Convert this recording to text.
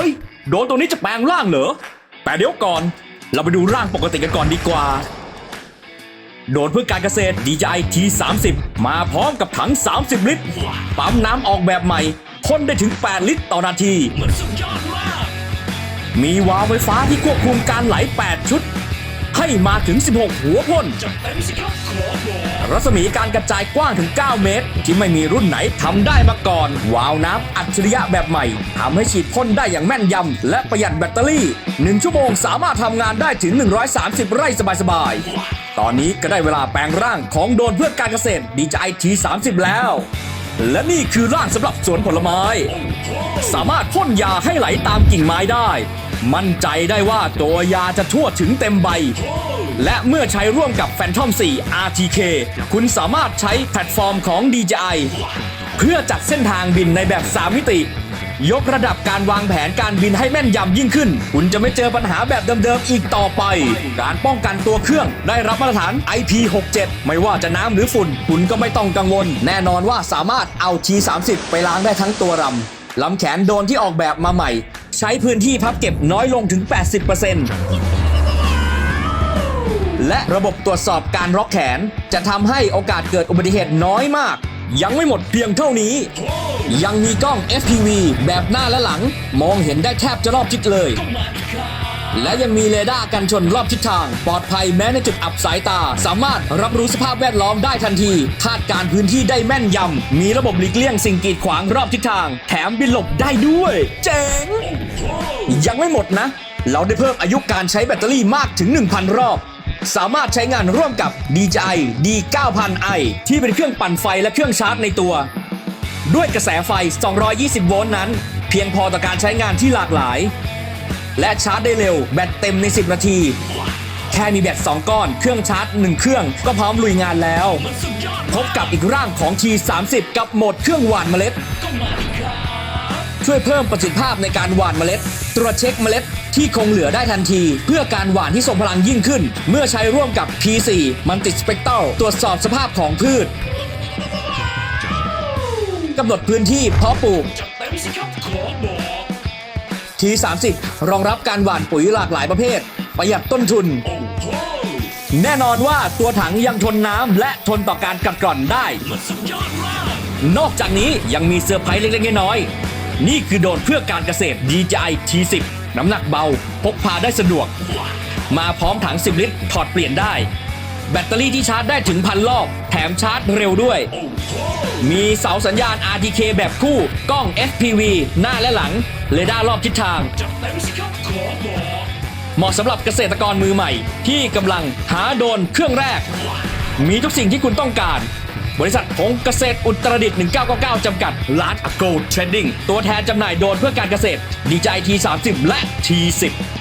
ฮ้ย โดนตัวนี้จะแปลงร่างเหรอ แต่เดี๋ยวก่อน เราไปดูร่างปกติกันก่อนดีกว่า โดนเพื่อการเกษตร DJI T30 มาพร้อมกับถัง 30 ลิตร ปั๊มน้ำออกแบบใหม่พ่นได้ถึง 8 ลิตรต่อนาที มีวาล์วไฟฟ้าที่ควบคุมการไหล 8 ชุด ให้มาถึง 16 หัวพ่นรัศมีการกระจายกว้างถึง 9 เมตร ที่ไม่มีรุ่นไหนทำได้มาก่อน วาวน้ำอัจฉริยะแบบใหม่ทำให้ฉีดพ่นได้อย่างแม่นยำและประหยัดแบตเตอรี่ 1 ชั่วโมงสามารถทำงานได้ถึง 130 ไร่สบายๆ ตอนนี้ก็ได้เวลาแปลงร่างของโดรนเพื่อการเกษตร DJI T30 แล้ว และนี่คือร่างสำหรับสวนผลไม้ สามารถพ่นยาให้ไหลตามกิ่งไม้ได้ มั่นใจได้ว่าตัวยาจะทั่วถึงเต็มใบ และเมื่อใช้ร่วมกับ Phantom 4 RTK คุณสามารถใช้แพลตฟอร์มของ DJI เพื่อจัดเส้นทางบินในแบบ 3 มิติ ยกระดับการวางแผนการบินให้แม่นยำยิ่งขึ้น คุณจะไม่เจอปัญหาแบบเดิมๆอีกต่อไป การป้องกันตัวเครื่องได้รับมาตรฐาน IP67 ไม่ว่าจะน้ำหรือฝุ่น คุณก็ไม่ต้องกังวล แน่นอนว่าสามารถเอา T30 ไปล้างได้ทั้งตัวรำลำแขนโดนที่ออกแบบมาใหม่ ใช้พื้นที่พับเก็บน้อยลงถึง 80%และระบบตรวจสอบการล็อกแขน จะทำให้โอกาสเกิดอุบัติเหตุน้อยมาก ยังไม่หมดเพียงเท่านี้ ยังมีกล้อง FPV แบบหน้าและหลัง มองเห็นได้แทบจะรอบทิศเลย และยังมีเรดาร์กันชนรอบทิศทาง ปลอดภัยแม้ในจุดอับสายตา สามารถรับรู้สภาพแวดล้อมได้ทันที คาดการพื้นที่ได้แม่นยำ มีระบบหลีกเลี่ยงสิ่งกีดขวางรอบทิศทาง แถมบินหลบได้ด้วย เจ๋ง ยังไม่หมดนะ เราได้เพิ่มอายุการใช้แบตเตอรี่มากถึง 1,000 รอบ สามารถใช้งานร่วมกับ DJI D9000i ที่เป็นเครื่องปั่นไฟและเครื่องชาร์จในตัว ด้วยกระแสไฟ 220 โวลต์นั้น เพียงพอต่อการใช้งานที่หลากหลาย และชาร์จได้เร็วแบตเต็มใน 10 นาที แค่มีแบต 2 ก้อน เครื่องชาร์จ 1 เครื่องก็พร้อมลุยงานแล้ว พบกับอีกร่างของ T30 กับโหมดเครื่องหว่านเมล็ด ช่วยเพิ่มประสิทธิภาพในการหว่านเมล็ด ตรวจเช็คเมล็ดที่คงเหลือได้ทันที เพื่อการหว่านที่ทรงพลังยิ่งขึ้น เมื่อใช้ร่วมกับ P4 Multi Spectral ตรวจสอบสภาพของพืชกำหนดพื้นที่เพาะปลูก T30 รองรับการหว่านปุ๋ยหลากหลายประเภท ประหยัดต้นทุน แน่นอนว่าตัวถังยังทนน้ำและทนต่อการกัดกร่อนได้ นอกจากนี้ยังมีเซอร์ไพรส์เล็กๆน้อยๆนี่คือโดรนเพื่อการเกษตร DJI T10 น้ำหนักเบา พกพาได้สะดวก มาพร้อมถัง 10 ลิตรถอดเปลี่ยนได้ แบตเตอรี่ที่ชาร์จได้ถึงพันรอบ แถมชาร์จเร็วด้วย มีเสาสัญญาณ RTK แบบคู่ กล้อง FPV หน้าและหลัง เรดาร์รอบทิศทาง เหมาะสำหรับเกษตรกรมือใหม่ ที่กำลังหาโดนเครื่องแรก มีทุกสิ่งที่คุณต้องการ บริษัทพงเกษตรอุตรดิตถ์1999 จำกัด Large Gold Trading ตัวแทนจำหน่ายโดนเพื่อการเกษตร DJI T30 และ T10